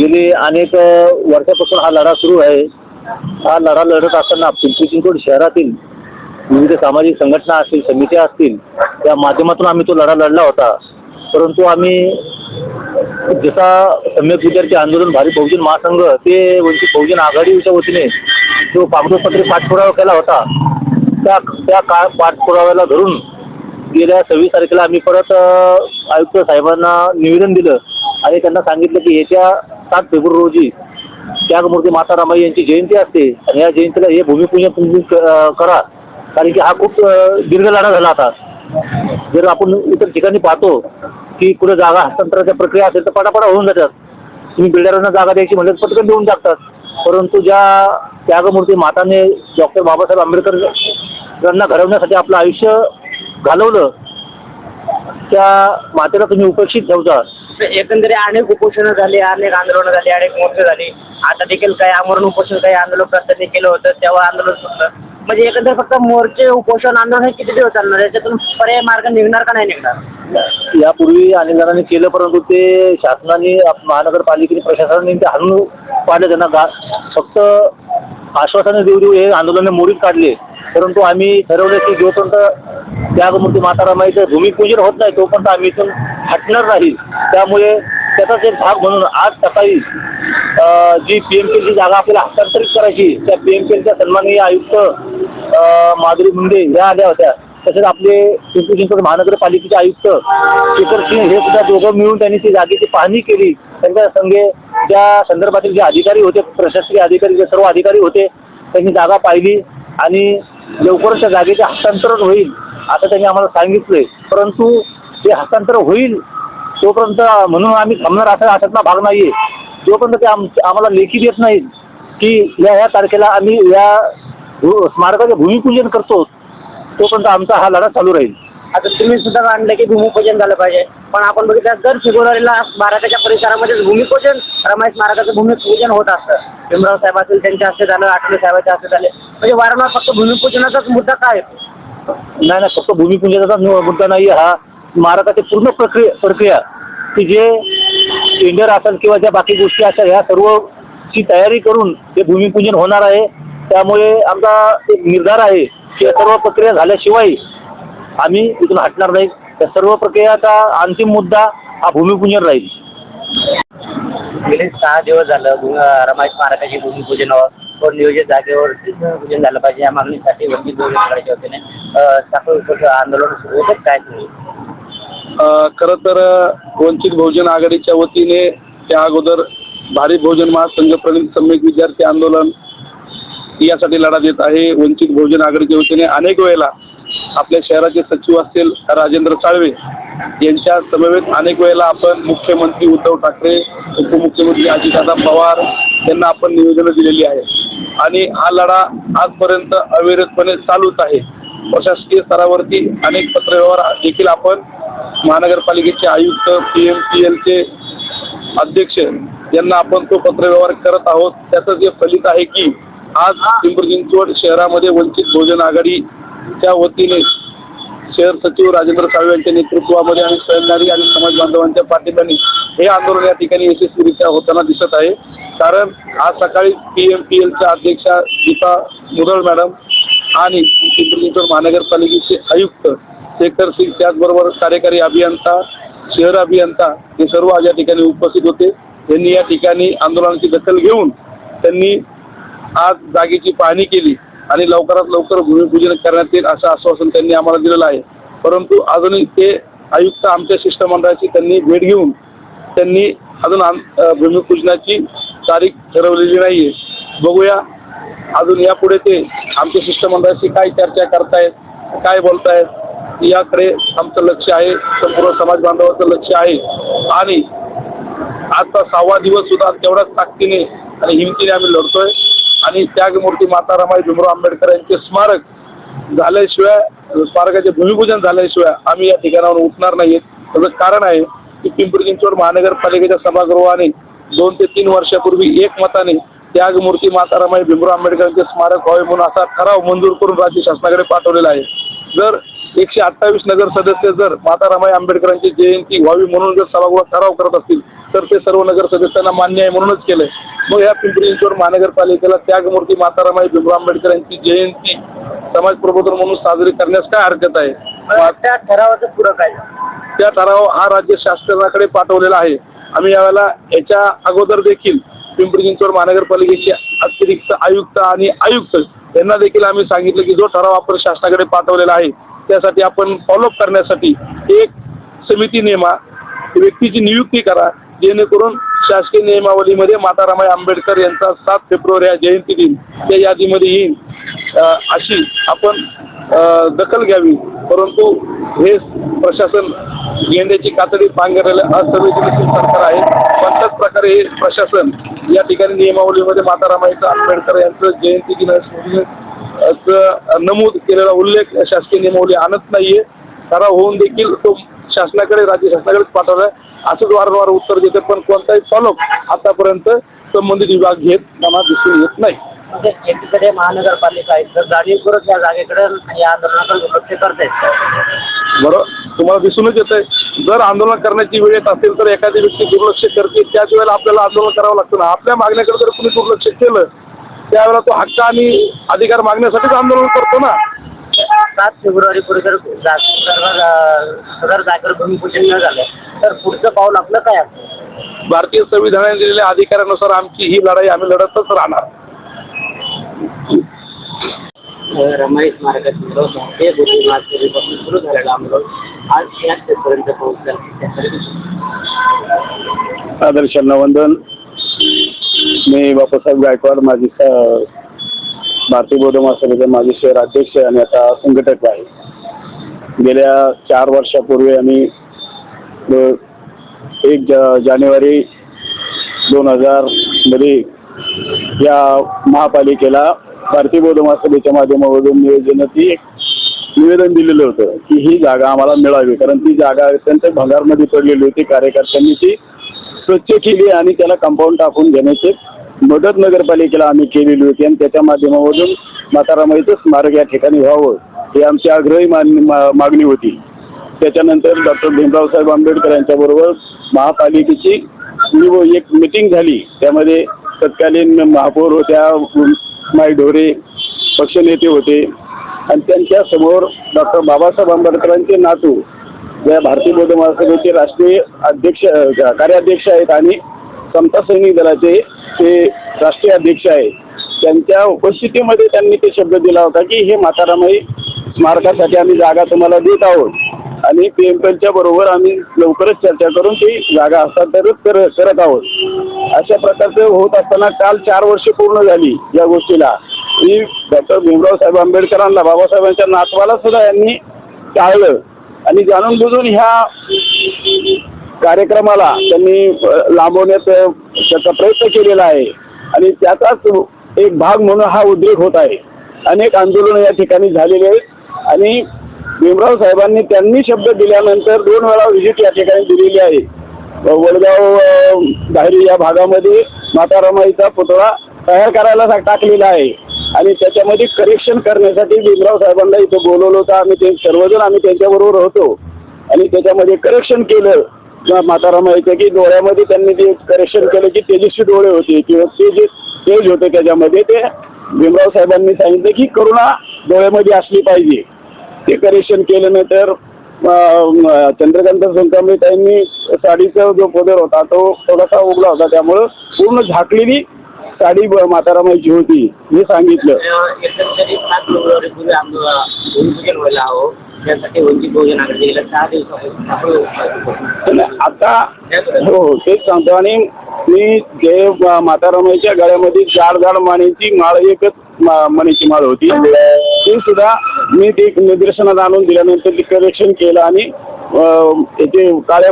गेली अनेक वर्षापासून हा लढा सुरू आहे. हा लढा लढत असताना पिंपरी चिंचवड शहरातील विविध सामाजिक संघटना असतील समित्या असतील त्या माध्यमातून आम्ही तो लढा लढला होता. परंतु आम्ही जसा सम्यक विद्यार्थी आंदोलन भारी बहुजन महासंघ ते वंचित बहुजन आघाडीच्या वतीने जो कागदोपत्री पाठपुरावा केला होता त्या त्या का पाठपुराव्याला धरून गेल्या सव्वीस तारखेला आम्ही परत आयुक्त साहेबांना निवेदन दिलं आणि त्यांना सांगितलं की येत्या सात फेब्रुवारी रोजी त्यागमूर्ती माता रमाई यांची जयंती असते. आणि या जयंतीला हे भूमिपूजन तुम्ही करा. कारण की हा खूप दीर्घ लढा झाला आता. जर आपण इतर ठिकाणी पाहतो की कुठे जागा हस्तांतराच्या प्रक्रिया असेल तर पटापटा होऊन जातात. तुम्ही बिल्डरांना जागा द्यायची म्हणजे पटकन देऊन टाकतात. परंतु ज्या त्यागमूर्ती माताने डॉक्टर बाबासाहेब आंबेडकर यांना घडवण्यासाठी आपलं आयुष्य घालवलं त्या मातेला तुम्ही उपेक्षित ठेवता. एकंदरीत अनेक उपोषणं झाली अनेक आंदोलनं झाली अनेक मोर्चे झाले. आता देखील काही आमरण उपोषण काही आंदोलन त्यांनी केलं होतं तेव्हा आंदोलन सुटलं. म्हणजे एकंदर फक्त मोर्चे उपोषण आंदोलन हे किती दिवस चालणार? याच्यातून पर्याय मार्ग निघणार का नाही निघणार? यापूर्वी अनेक जणांनी केलं परंतु ते शासनाने महानगरपालिकेने प्रशासनाने ते हणून पाडलं. त्यांना फक्त आश्वासनं देऊ देऊ हे आंदोलन मोडीत काढले. परंतु आम्ही ठरवलं की जोपर्यंत त्यागमूर्ती मातारामाईचं भूमिपूजन होत नाही तोपर्यंत आम्ही इथून हटणार नाही. त्यामुळे त्याचाच एक भाग म्हणून आज सकाळी जी पी एम केची जागा आपल्याला हस्तांतरित करायची त्या पी एम केच्या सन्माननीय आयुक्त माधुरी मुंडे ह्या आल्या होत्या. तसेच आपले पिंपरी चिंचवड महानगरपालिकेचे आयुक्त शेखर सिंग हे सुद्धा दोघं मिळून त्यांनी ती जागेची पाहणी केली. त्यांच्या संघे त्या संदर्भातील जे अधिकारी होते प्रशासकीय अधिकारी जे सर्व अधिकारी होते त्यांनी जागा पाहिली. आणि लवकरच्या जागेचे हस्तांतरण होईल असं त्यांनी आम्हाला सांगितलंय. परंतु ते हस्तांतरण होईल तोपर्यंत म्हणून आम्ही थांबणार असा अशातला भाग नाही आहे जोपर्यंत ते आम आम्हाला लेखी देत नाहीत की या ह्या तारखेला आम्ही या भू- स्मारकाचे भूमिपूजन करतो तोपर्यंत आमचा हा लढा चालू राहील. आता तुम्ही सुद्धा आणलं की भूमिपूजन झालं पाहिजे. पण आपण बघितलं दर फेब्रुवारीला स्मारकाच्या परिसरामध्येच भूमिपूजन रमाई स्मारकाचं भूमिपूजन होत असतं. भीमराव साहेब असतील त्यांच्या हस्ते झालं आठवले साहेबांच्या हस्ते झाले. म्हणजे वारंवार फक्त भूमिपूजनाचाच मुद्दा काय नाही नाही फक्त भूमिपूजनाचा मुद्दा नाही हा स्मारकाची पूर्ण प्रक्रिया प्रक्रिया की जे टेंडर असेल किंवा ज्या बाकी गोष्टी असेल ह्या सर्वची तयारी करून ते भूमिपूजन होणार आहे. त्यामुळे आमचा एक निर्धार आहे की सर्व प्रक्रिया झाल्याशिवाय आम्ही इथून हटणार नाही. त्या सर्व प्रक्रियाचा अंतिम मुद्दा हा भूमिपूजन राहील. गेले सहा दिवस झालं रमाई स्मारकाचे भूमिपूजन व नियोजित जागेवर भूमिपूजन झालं पाहिजे. या मागणीसाठी वंचित बहुजन आघाडीच्या वतीने आंदोलन सुरू होतं काय तुम्ही? अ, खरं तर वंचित बहुजन आघाडीच्या वतीने त्या अगोदर भारी बहुजन महासंघ प्रणित सम्यक विद्यार्थी आंदोलन यासाठी लढा देत आहे. वंचित बहुजन आघाडीच्या वतीने अनेक वेळेला आपल्या शहराचे सचिव असतील राजेंद्र साळवे यांच्या समवेत अनेक वेळेला आपण मुख्यमंत्री उद्धव ठाकरे उपमुख्यमंत्री अजितदादा पवार यांना आपण निवेदनं दिलेली आहे आणि हा लढा आजपर्यंत अविरतपणे चालूच आहे. प्रशासकीय स्तरावरती अनेक पत्रव्यवहार देखील आपण महानगरपालिकेचे आयुक्त पी एम पी एलचे अध्यक्ष यांना आपण तो पत्रव्यवहार करत आहोत. त्याचं जे फलित आहे की आज पिंपरी चिंचवड शहरामध्ये वंचित बहुजन आघाडी त्या वतीने शहर सचिव राजेंद्र साळवे यांच्या नेतृत्वामध्ये आणि सहकारी आणि समाज बांधवांच्या पाठिंब्याने हे आंदोलन या ठिकाणी यशस्वीरित्या होताना दिसत आहे. कारण आज सकाळी पी एम पी एलच्या अध्यक्षा गीता मुदळ मॅडम आणि पिंपरी चिंचवड महानगरपालिकेचे आयुक्त शेखर सिंग त्याचबरोबर कार्यकारी अभियंता शहर अभियंता हे सर्व आज या ठिकाणी उपस्थित होते. त्यांनी या ठिकाणी आंदोलनाची दखल घेऊन त्यांनी आज जागेची पाहणी केली. आणि लवकरात लवकर भूमिपूजन करण्यात येईल असं आश्वासन त्यांनी आम्हाला दिलेलं आहे. परंतु अजूनही ते आयुक्त आमच्या शिष्टमंडळाची त्यांनी भेट घेऊन त्यांनी अजून आम भूमिपूजनाची तारीख ठरवलेली नाही आहे बघूया अजून यापुढे ते आमच्या शिष्टमंडळाशी काय चर्चा करतायत काय बोलतायत याकडे आमचं लक्ष आहे संपूर्ण समाज बांधवाचं लक्ष आहे. आणि आजचा सहावा दिवस सुद्धा तेवढ्याच ताकदीने आणि हिमतीने आम्ही लढतोय. आणि त्यागमूर्ती माता रमाई भीमराव आंबेडकर यांचे स्मारक झाल्याशिवाय स्मारकाचे भूमिपूजन झाल्याशिवाय आम्ही या ठिकाणावर उठणार नाहीत त्याचं कारण आहे की पिंपरी चिंचवड महानगरपालिकेच्या सभागृहाने दोन ते तीन वर्षापूर्वी एकमताने त्यागमूर्ती माता रमाई भीमराव आंबेडकरांचे स्मारक व्हावे म्हणून असा ठराव मंजूर करून राज्य शासनाकडे पाठवलेला आहे. जर एकशे अठ्ठावीस नगर सदस्य जर माता रमाई आंबेडकरांची जयंती व्हावी म्हणून जर सभागृहात ठराव करत असतील तर ते सर्व नगर सदस्यांना मान्य आहे म्हणूनच केलंय. मग ह्या पिंपरी चिंचवड महानगरपालिकेला त्यागमूर्ती माता रमाई भीमराव आंबेडकर यांची जयंती समाज प्रबोधन म्हणून साजरी करण्यास काय हरकत आहे? त्या ठरावाचं पुढं काय त्या ठराव हा राज्य शासनाकडे पाठवलेला आहे. आम्ही यावेळेला याच्या अगोदर देखील पिंपरी चिंचवड महानगरपालिकेचे अतिरिक्त आयुक्त आणि आयुक्त यांना देखील आम्ही सांगितलं की जो ठराव आपण शासनाकडे पाठवलेला आहे त्यासाठी आपण फॉलोअप करण्यासाठी एक समिती नेमा व्यक्तीची नियुक्ती करा जेणेकरून शासकीय नियमावलीमध्ये माता रमाई आंबेडकर यांचा सात फेब्रुवारी हा जयंती दिन त्या यादीमध्ये येईल. अशी आपण दखल घ्यावी. परंतु हे प्रशासन गेंद्याची कातडी पांघरलेलं असंवेदनशील सरकार आहे. पण त्याच प्रकारे हे प्रशासन या ठिकाणी नियमावलीमध्ये मातारामाईचं आंबेडकर यांचं जयंती दिन नमूद केलेला उल्लेख शासकीय नियमावली आणत नाहीये. ठराव होऊन देखील तो शासनाकडे राज्य शासनाकडेच पाठवलाय. असंच वारंवार उत्तर देते पण कोणताही फॉलोअप आतापर्यंत संबंधित विभाग घेत मला दिसून येत नाही. म्हणजे एकीकडे महानगरपालिका आहे. तर जाणीवपूर्वक या जागेकडे या आंदोलनाकडे दुर्लक्ष करतायत बरोबर. तुम्हाला दिसूनच येतंय. जर आंदोलन करण्याची वेळ येत असेल तर एखादी व्यक्ती दुर्लक्ष करते त्याच वेळेला आपल्याला आंदोलन करावं लागतं ना. आपल्या मागण्याकडे जर कुणी दुर्लक्ष केलं त्यावेळेला तो हक्क आणि अधिकार मागण्यासाठीच आंदोलन करतो ना. सात फेब्रुवारी पूर्वी जर सदर जागेवर भूमिपूजन न झालं तर पुढचं पाऊल आपलं काय असतं? भारतीय संविधानाने दिलेल्या अधिकारानुसार आमची ही लढाई आम्ही लढतच राहणार. रमाई स्मारकाची विरोधात हे गोष्टी पूर्वीपासून सुरू झालेला आंदोलन आज या शेतपर्यंत पोहोचलं आदर्शांना वंदन मी बापूसाहेब गायकवाड माझी भारतीय बौद्ध महासभेचे माझे शहर अध्यक्ष आणि आता संघटक आहे. गेल्या चार वर्षापूर्वी आम्ही एक जानेवारी दोन हजारमध्ये या महापालिकेला भारतीय बौद्ध महासभेच्या माध्यमातून नियोजनाची एक निवेदन दिलेलं होतं की ही जागा आम्हाला मिळावी. कारण ती जागा अत्यंत भंगारमध्ये पडलेली होती. कार्यकर्त्यांनी ती स्वच्छ केली आणि त्याला कंपाऊंड टाकून घेण्याची मदत नगरपालिकेला आम्ही केलेली होती. आणि त्याच्या माध्यमामधून मातारामाईचं स्मारक या ठिकाणी व्हावं ही आमची आग्रही मा- मागणी होती. त्याच्यानंतर डॉक्टर भीमरावसाहेब आंबेडकर यांच्याबरोबर महापालिकेची एक मिटिंग झाली. त्यामध्ये तत्कालीन महापौर होत्या माई ढोरे पक्षनेते होते. आणि त्यांच्यासमोर डॉक्टर बाबासाहेब आंबेडकरांचे नातू या भारतीय बौद्ध महासभेचे राष्ट्रीय अध्यक्ष कार्याध्यक्ष आहेत आणि समता सैनिक दलाचे ते राष्ट्रीय अध्यक्ष आहेत. त्यांच्या उपस्थितीमध्ये त्यांनी ते शब्द दिला होता की हे मातारामाई स्मारकासाठी आम्ही जागा तुम्हाला देत आहोत. आणि पी एम बरोबर आम्ही लवकरच चर्चा करून ती जागा हस्तांतरित कर करत आहोत. अशा प्रकारचं होत असताना काल चार वर्ष पूर्ण झाली या गोष्टीला. की डॉक्टर भीमराव साहेब आंबेडकरांना बाबासाहेबांच्या नातवाला सुद्धा यांनी टाळलं. आणि जाणून बुजून ह्या कार्यक्रमाला त्यांनी लांबवण्याचा लांबवण्यात त्याचा प्रयत्न केलेला आहे. आणि त्याचाच एक भाग म्हणून हा उद्रेक होत आहे. अनेक आंदोलनं या ठिकाणी झालेले आहेत. आणि भीमराव साहेबांनी त्यांनी शब्द दिल्यानंतर दोन वेळा व्हिजिट या ठिकाणी दिलेली आहे. वडगाव अ, या भागामध्ये माता रमाईचा पुतळा तयार करायला टाकलेला आहे. आणि त्याच्यामध्ये करेक्शन करण्यासाठी भीमराव साहेबांना इथं बोलवलं होतं. आम्ही ते सर्वजण आम्ही त्यांच्याबरोबर होतो. आणि त्याच्यामध्ये करेक्शन केलं. किंवा माता रमाईचं की डोळ्यामध्ये त्यांनी ते करेक्शन केलं की तेजस्वी डोळे होते. किंवा ते जे तेज होते त्याच्यामध्ये ते भीमराव साहेबांनी सांगितलं की करुणा डोळ्यामध्ये असली पाहिजे. ते करेक्शन केल्यानंतर अं, चंद्रकांत सोनकांबळे त्यांनी साडीचा जो पदर होता तो थोडासा उघडा होता. त्यामुळं पूर्ण झाकलेली साडी मातारामाईची होती हे सांगितलं. आता हो हो तेच सांगतो. आणि मी जे मा- माता रमाईच्या गळ्यामध्ये जाड जाड मानेची माळ एकच मा- मणीची माळ होती. ती सुद्धा मी ते निदर्शनात आणून दिल्यानंतर ते करेक्शन केलं आणि याचे काळ्या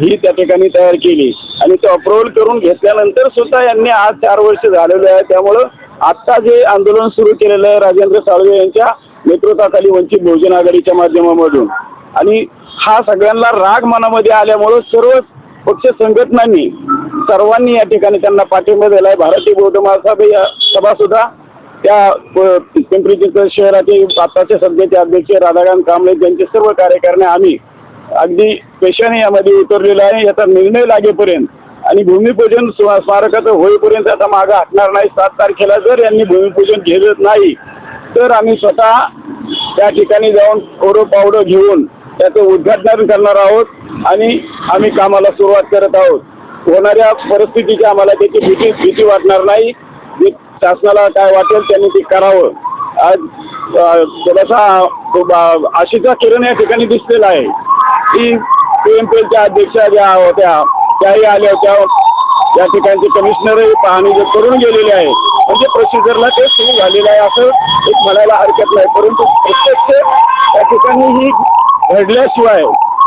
ही त्या ठिकाणी तयार केली. आणि ते अप्रुव्हल करून घेतल्यानंतर सुद्धा यांनी आज चार वर्ष झालेले आहे. त्यामुळं आत्ता जे आंदोलन सुरू केलेलं आहे राजेंद्र साळवे यांच्या नेतृत्वाखाली वंचित बहुजन आघाडीच्या माध्यमामधून. आणि हा सगळ्यांना राग मनामध्ये आल्यामुळं सर्व पक्ष संघटनांनी सर्वांनी या ठिकाणी त्यांना पाठिंबा दिलाय. भारतीय बौद्ध महासभा या सभा सुद्धा त्या पिंपरी चिंचवड शहराचे आताचे सध्याचे अध्यक्ष राधाकांत कांबळे त्यांचे सर्व कार्यकारिणी आम्ही अगदी पेशाने यामध्ये उतरलेलो आहे. याचा निर्णय लागेपर्यंत आणि भूमिपूजन स्मारकाचं होईपर्यंत आता मागं हटणार नाही. सात तारखेला जर यांनी भूमिपूजन केलं नाही तर आम्ही स्वतः त्या ठिकाणी जाऊन कोरं पावडं घेऊन त्याचं उद्घाटन करणार आहोत आणि आम्ही कामाला सुरुवात करत आहोत. होणाऱ्या परिस्थितीची आम्हाला त्याची भीती भीती वाटणार नाही. शासनाला काय वाटेल त्यांनी ते करावं. आज थोडासा आशीचा किरण या ठिकाणी दिसलेला आहे. की पी एम पीएलच्या अध्यक्षा ज्या होत्या त्याही आल्या होत्या. या ठिकाणचे कमिशनरही पाहणी जे करून गेलेले आहे. म्हणजे प्रोसिजरला ते सुरू झालेलं आहे असं एक म्हणायला हरकत नाही. परंतु प्रत्यक्ष त्या ठिकाणी ही घडल्याशिवाय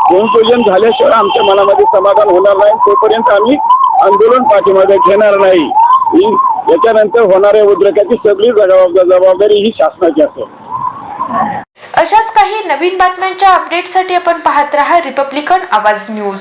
भूमिपूजन झाल्याशिवाय आमच्या मनामध्ये समाधान होणार नाही. तोपर्यंत आम्ही आंदोलन पाठीमागे घेणार नाही. ही याच्यानंतर होणाऱ्या उद्रेकाची सगळी जबाबदारी ही शासनाची असेल अशाच काही नवीन बातम्यांच्या अपडेटसाठी आपण पाहत रहा रिपब्लिकन आवाज न्यूज